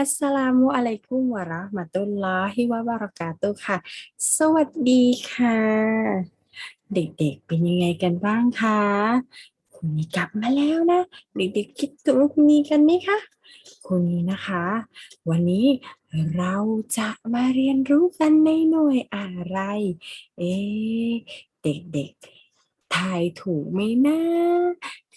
อัสสลามุอะลัยกุมวะเราะห์มะตุลลอฮิวะบะเราะกาตุค่ะ สวัสดีค่ะ เด็กๆเป็นยังไงกันบ้างคะคุณนีกลับมาแล้วนะ เด็กๆคิดถึงคุณนีกันไหมคะคุณนีนะคะ วันนี้เราจะมาเรียนรู้กันในหน่วยอะไร เอ๊เด็กๆทายถูกไหมนะ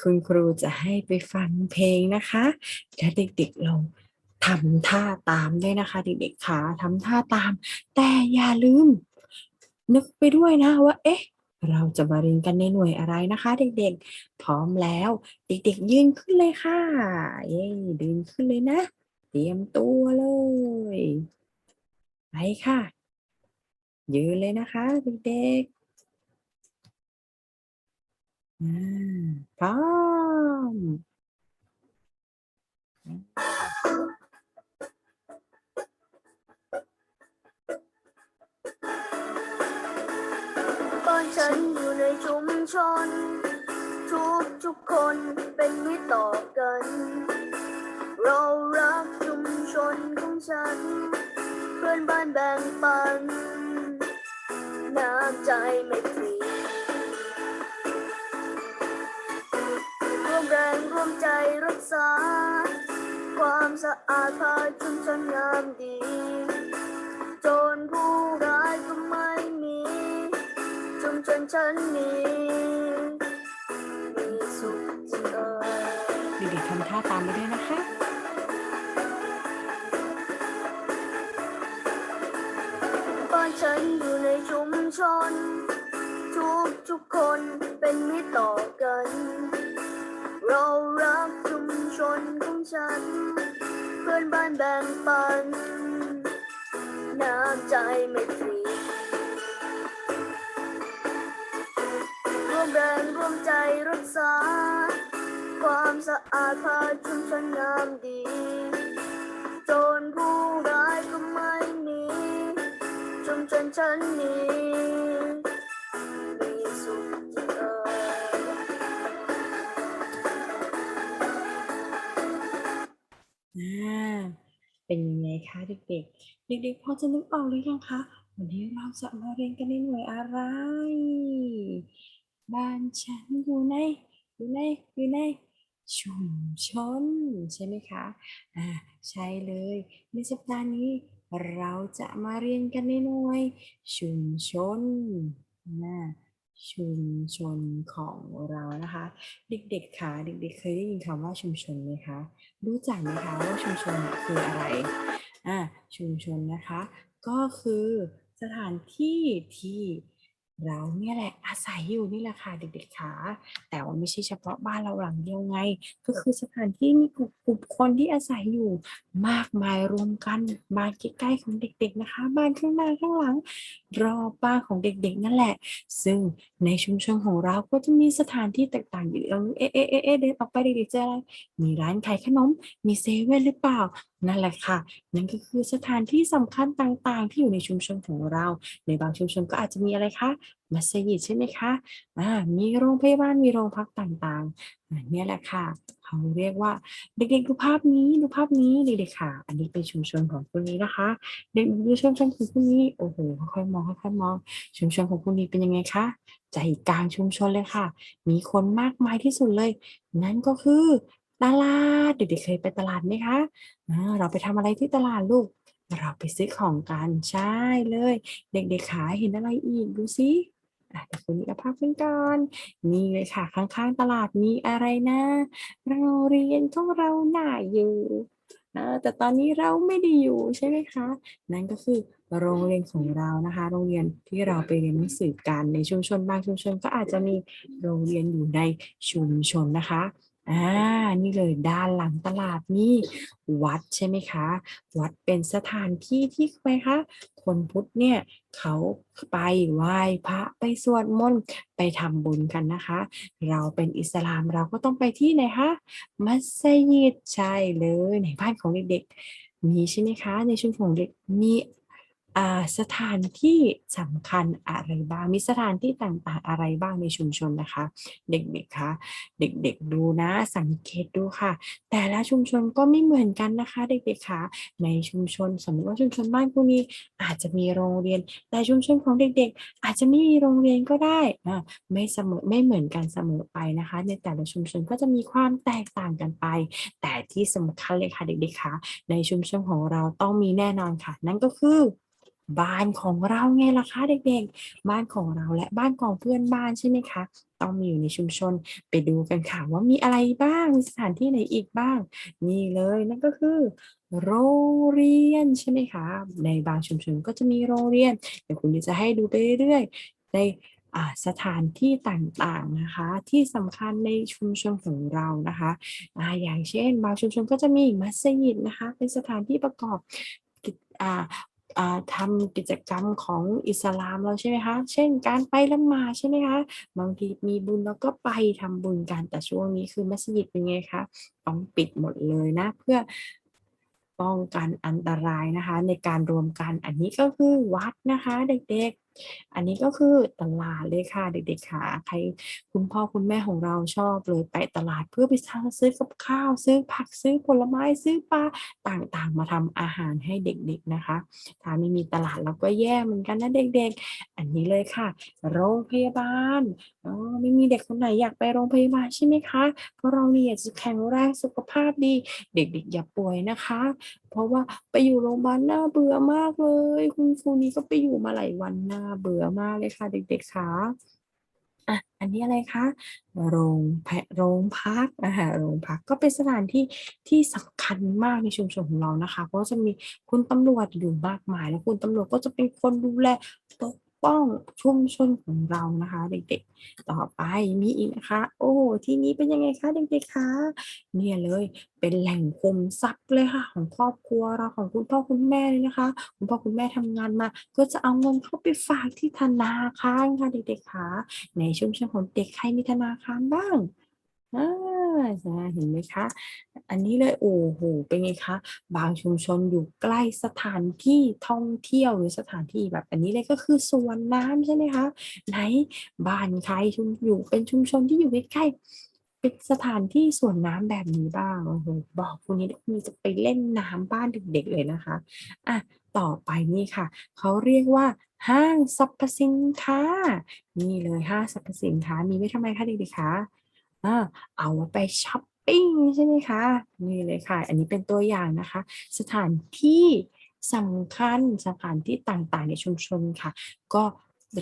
คุณครูจะให้ไปฟังเพลงนะคะ และเด็กๆลอง ทำท่าตามด้วยนะคะ เด็กๆค่ะทำท่าตาม แต่อย่าลืม นึกไปด้วยนะว่าเอ๊ะเราจะมาเรียนกันในหน่วยอะไรนะคะ เด็กๆ พร้อมแล้ว เด็กๆ ยืนขึ้นเลยค่ะ เย้ยืนขึ้นเลยนะ เตรียมตัวเลยไปค่ะ ยืนเลยนะคะเด็กๆพร้อม ชุมชน ทุกทุกๆคนเป็นมิตรต่อกัน เรารักชุมชนของฉัน เพื่อนบ้านแบ่งปัน น้ำใจไม่ตรีร่วมแรงร่วมใจรักษา ความสะอาดพาชุมชนงามดีจร ฉันนี้มีสุขที่เอ่ย เด็กๆทำท่าตามไปด้วยนะคะ บ้านฉันอยู่ในชุมชน ทุกทุกๆคนเป็นมิตรต่อกัน เรารักชุมชนของฉัน เพื่อนบ้านแบ่งปัน น้ำใจไม่ตรี ร่วมแรงร่วมใจรักษา ความสะอาดพาชุมชนงามดี โจรผู้ร้ายก็ไม่มีชุมชนฉันนี้มีสุขที่เอ่ยอ่าเป็นยังไงคะเด็กๆ เด็กๆ พอจะนึกออกหรือยังคะ วันนี้เราจะมาเรียนกันในหน่วยอะไร บ้านฉันอยู่ในอยู่ในอยู่ในชุมชนใช่ไหมคะอ่าใช่เลย ในสัปดาห์นี้เราจะมาเรียนกันในหน่วย ชุมชนนะชุมชนของเรานะคะ เด็กๆคะเด็กๆ เคยได้ยินคำว่าชุมชนไหมคะ รู้จักไหมคะว่าชุมชนคืออะไรอ่าชุมชนนะคะ ก็คือสถานที่ที่ เราเนี่ยแหละอาศัยอยู่นี่แหละค่ะเด็กๆค่ะแต่ว่าไม่ใช่เฉพาะบ้านเราหลังเดียวไง ก็คือสถานที่มีกลุ่มคนที่อาศัยอยู่ มากมายรวมกันบ้านใกล้ๆของเด็ก ๆนะคะ บ้านข้างหน้าข้างหลัง รอบบ้านของเด็กๆ นั่นแหละ ซึ่งในชุมชนของเราก็จะมีสถานที่ต่างๆอยู่เออเอ๊ะเอ๊ะเอ๊ะเอ๊ะเดินออกไปเด็กๆเจออะไรมีร้านขายขนมมีเซเว่นหรือเปล่านั่นแหละค่ะ นั่นก็คือสถานที่สำคัญต่างๆ ที่อยู่ในชุมชนของเรา ในบางชุมชนก็อาจจะมีอะไรคะมัสยิดใช่ไหมคะอ่ามีโรงพยาบาลมีโรงพักต่างๆเนี่ยแหละค่ะ เขาเรียกว่าเด็กๆดูภาพนี้ดูภาพนี้เด็กๆค่ะ อันนี้เป็นชุมชนของคุณนี้นะคะ เด็กๆดูชุมชนของคุณนี้โอ้โหค่อยๆมองค่อยๆมอง ชุมชนของคุณนี้เป็นยังไงคะใจกลางชุมชนเลยค่ะ มีคนมากมายที่สุดเลย นั่นก็คือตลาดเด็กๆเคยไปตลาดไหมคะอ่าเราไปทำอะไรที่ตลาดลูก เราไปซื้อของกันใช่เลย เด็กๆขาเห็นอะไรอีกดูสิอะเดี๋ยวคุณนี่เอาภาพขึ้นก่อนนี่เลยค่ะ ข้างๆตลาดมีอะไรนะโรงเรียนของเราหน่าอยู่แต่ตอนนี้เราไม่ได้อยู่ใช่ไหมคะ นั่นก็คือโรงเรียนของเรานะคะ โรงเรียนที่เราไปเรียนหนังสือกันในชุมชนบางชุมชนก็อาจจะมีโรงเรียนอยู่ในชุมชนนะคะ อ่านี่เลยด้านหลังตลาดนี่วัดใช่ไหมคะ วัดเป็นสถานที่ที่ใครคะคนพุทธเนี่ยเขาไปไหว้พระไปสวดมนต์ไปทำบุญกันนะคะ เราเป็นอิสลามเราก็ต้องไปที่ไหนคะมัสยิดใช่เลยในบ้านของเด็กๆมีใช่ไหมคะ ในชุมชนของเด็กมี สถานที่สำคัญอะไรบ้าง มีสถานที่ต่างๆอะไรบ้างในชุมชนนะคะ เด็กๆคะเด็กๆดูนะ สังเกตดูค่ะ แต่ละชุมชนก็ไม่เหมือนกันนะคะ เด็กๆคะในชุมชนสมมติว่าชุมชนบ้านคุณนี้อาจจะมีโรงเรียน แต่ชุมชนของเด็กๆ อาจจะไม่มีโรงเรียนก็ได้ไม่เสมอไม่เหมือนกันเสมอไปนะคะ ในแต่ละชุมชนก็จะมีความแตกต่างกันไป แต่ที่สำคัญเลยค่ะเด็กๆคะในชุมชนของเราต้องมีแน่นอนค่ะ นั่นก็คือ บ้านของเราไงล่ะคะเด็กๆ บ้านของเราและบ้านของเพื่อนบ้านใช่ไหมคะ ต้องมีอยู่ในชุมชนไปดูกันค่ะว่ามีอะไรบ้างมีสถานที่ไหนอีกบ้าง นี่เลยนั่นก็คือ โรงเรียนใช่ไหมคะ ในบางชุมชนก็จะมีโรงเรียน เดี๋ยวคุณจะให้ดูไปเรื่อยๆในสถานที่ต่างๆนะคะ ที่สำคัญในชุมชนของเรานะคะออย่างเช่น บางชุมชนก็จะมีมัสยิดนะคะ เป็นสถานที่ประกอบอ่า ทำกิจกรรมของอิสลามเราใช่ไหมคะ เช่นการไปละหมาดใช่ไหมคะ บางทีมีบุญเราก็ไปทำบุญกัน แต่ช่วงนี้คือมัสยิดเป็นไงคะ ต้องปิดหมดเลยนะ เพื่อป้องกันอันตรายนะคะ ในการรวมกันอันนี้ก็คือวัดนะคะ เด็กๆ อันนี้ก็คือตลาดเลยค่ะเด็กๆค่ะ ใครคุณพ่อคุณแม่ของเราชอบเลยไปตลาดเพื่อไปซื้อกับข้าว ซื้อผักซื้อผลไม้ซื้อปลาต่างๆ มาทำอาหารให้เด็กๆนะคะ ถ้าไม่มีตลาดเราก็แย่เหมือนกันนะเด็กๆ อันนี้เลยค่ะ โรงพยาบาลอ๋อไม่มีเด็กคนไหนอยากไปโรงพยาบาลใช่ไหมคะเพราะเราเนี่ยจะแข็งแรงสุขภาพดี เด็กๆอย่าป่วยนะคะ เพราะว่าไปอยู่โรงพยาบาลน่าเบื่อมากเลย คุณครูนี้ก็ไปอยู่มาหลายวันน่าเบื่อมากเลยค่ะเด็กๆคะอะอันนี้อะไรคะโรงแพโรงพักนะคะโรงพักก็เป็นสถานที่ที่สำคัญมากในชุมชนของเรานะคะ เพราะจะมีคุณตำรวจอยู่มากมาย แล้วคุณตำรวจก็จะเป็นคนดูแลปก ป้องชุมชนของเรานะคะ เด็กๆ ต่อไปมีอีกนะคะ โอ้ที่นี้เป็นยังไงคะเด็กๆคะเนี่ยเลยเป็นแหล่งคุมทรัพย์เลยค่ะ ของครอบครัวเราของคุณพ่อคุณแม่เลยนะคะ คุณพ่อคุณแม่ทำงานมา ก็จะเอาเงินเข้าไปฝากที่ธนาคารค่ะเด็กๆคะในชุมชนของเด็กใครมีธนาคารบ้างอา ใช่เห็นไหมคะ อันนี้เลยโอ้โฮเป็นไงคะ บางชุมชนอยู่ใกล้สถานที่ท่องเที่ยวหรือสถานที่แบบอันนี้เลยก็คือสวนน้ำใช่ไหมคะไหนบ้านใครชุมอยู่เป็นชุมชนที่อยู่ใกล้เป็นสถานที่สวนน้ำแบบนี้บ้างโอ้โฮบอกคุณนี้เดี๋ยวคุณนี้จะไปเล่นน้ำบ้านเด็กๆเลยนะคะอะต่อไปนี่ค่ะ เขาเรียกว่าห้างสรรพสินค้า นี่เลยห้างสรรพสินค้ามีไว้ทำไมคะเด็กๆคะ อาเอาไว้ไปช็อปปิ้งใช่ไหมคะนี่เลยค่ะ อันนี้เป็นตัวอย่างนะคะ สถานที่สำคัญสถานที่ต่างๆ ในชุมชนค่ะ ก็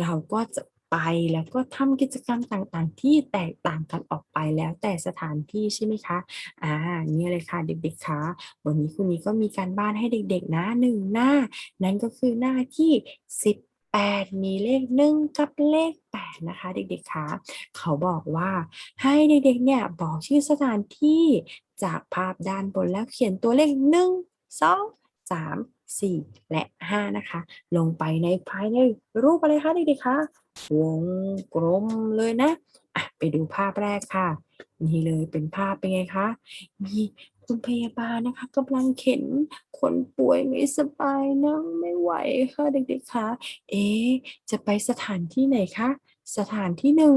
เราก็จะไปแล้วก็ทำกิจกรรมต่างๆ ที่แตกต่างกันออกไปแล้วแต่สถานที่ใช่ไหมคะอ่านี่เลยค่ะเด็กๆคะวันนี้คุณนี้ก็มีการบ้านให้เด็กๆนะหนึ่งหน้า นั่นก็คือหน้าที่ 8 มีเลข 1 กับเลข 8 นะคะ เด็กๆคะเขาบอกว่าให้เด็กๆเนี่ยบอกชื่อสถานที่จากภาพด้านบนแล้วเขียนตัวเลข 1 2 3 4 และ 5 นะคะ ลงไปในภายในรูปอะไรคะเด็กๆคะวงกลมเลยนะอะไปดูภาพแรกค่ะ นี่เลยเป็นภาพเป็นไงคะ มีคุณพยาบาลนะคะกำลังเข็นคนป่วยไม่สบายนั่งไม่ไหวค่ะเด็กๆคะเอ๊ะจะไปสถานที่ไหนคะ สถานที่หนึ่ง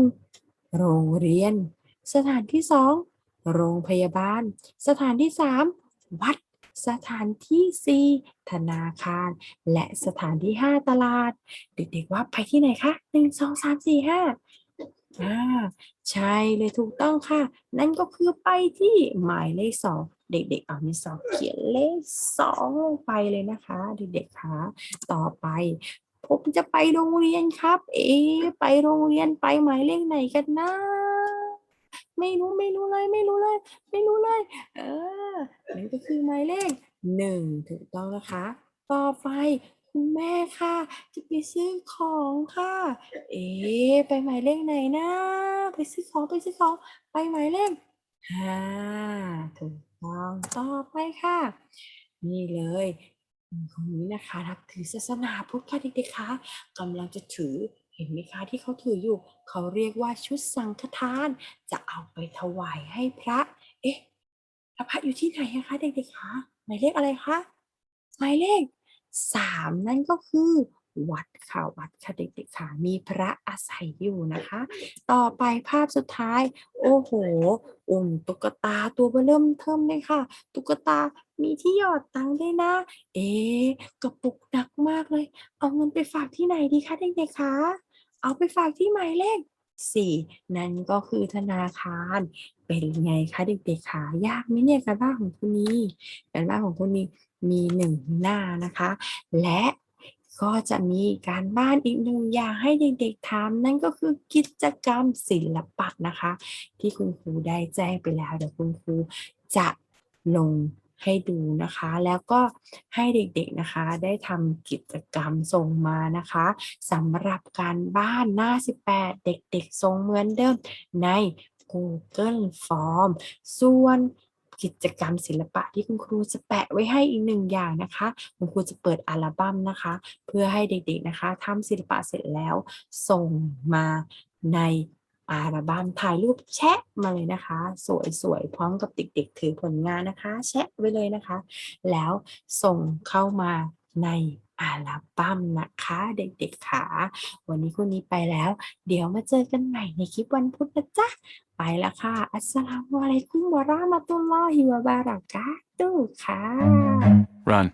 โรงเรียน สถานที่สองโรงพยาบาล สถานที่สามวัด สถานที่สี่ธนาคาร และสถานที่ห้าตลาด เด็กๆว่าไปที่ไหนคะหนึ่งสองสามสี่ห้าอาใช่เลยถูกต้องค่ะ นั่นก็คือไปที่หมายเลขสองเด็กๆ เอาดินสองเขียนเลขสองลงไปเลยนะคะ เด็กๆคะต่อไปผมจะไปโรงเรียนครับ เอ๊ไปโรงเรียนไปหมายเลขไหนกันนะ ไม่รู้ไม่รู้เลย ไม่รู้เลย ไม่รู้เลย เออนั่นก็คือหมายเลขหนึ่งถูกต้องนะคะ ต่อไปคุณแม่ค่ะ จะไปซื้อของค่ะ เอ๊ไปหมายเลขไหนนะ ไปซื้อของไปซื้อของ ไปหมายเลขห้าถูกต้องต่อไปค่ะ นี่เลยคนนี้นะคะนับถือศาสนาพุทธค่ะเด็กๆคะกำลังจะถือ เห็นไหมคะที่เขาถืออยู่ เขาเรียกว่าชุดสังฆทาน จะเอาไปถวายให้พระ เอ๊ะพระอยู่ที่ไหนคะเด็กๆคะหมายเลขอะไรคะหมายเลขสามนั่นก็คือ วัดค่ะวัดค่ะเด็กๆค่ะมีพระอาศัยอยู่นะคะ ต่อไปภาพสุดท้าย โอ้โหอุ่มตุ๊กตาตัวเบอเริ่มเทิมเลยค่ะ ตุ๊กตามีที่หยอดตังค์ด้วยนะ เอ๊กระปุกหนักมากเลย เอาเงินไปฝากที่ไหนดีคะเด็กๆคะเอาไปฝากที่หมายเลขสี่นั่นก็คือธนาคาร เป็นไงคะเด็กๆคะยากไหมเนี่ยการบ้านของคุณนี้การบ้านของคุณนี้มีหนึ่งหน้านะคะ และ ก็จะมีการบ้านอีกหนึ่งอย่างให้เด็กๆทำนั่นก็คือกิจกรรมศิลปะนะคะ ที่คุณครูได้แจ้งไปแล้วเดี๋ยวคุณครูจะลงให้ดูนะคะ แล้วก็ให้เด็กๆนะคะ ได้ทำกิจกรรมส่งมานะคะสำหรับการบ้านหน้า 18 เด็กๆส่งเหมือนเดิมใน Google Form ส่วน กิจกรรมศิลปะที่คุณครูจะแปะไว้ให้อีกหนึ่งอย่างนะคะ คุณครูจะเปิดอัลบั้มนะคะ เพื่อให้เด็กๆนะคะทำศิลปะเสร็จแล้วส่งมาในอัลบั้มถ่ายรูปแชะมาเลยนะคะ สวยๆพร้อมกับเด็กๆ ถือผลงานนะคะ แชะไว้เลยนะคะ แล้วส่งเข้ามาใน อัลบั้มนะคะ เด็กๆค่ะ วันนี้คุณนี้ไปแล้ว เดี๋ยวมาเจอกันใหม่ในคลิปวันพุธนะจ๊ะ ไปแล้วค่ะ อัสสลามุอะลัยกุมวะราะมะตุลลอฮิวะบารักาตุค่ะ Run.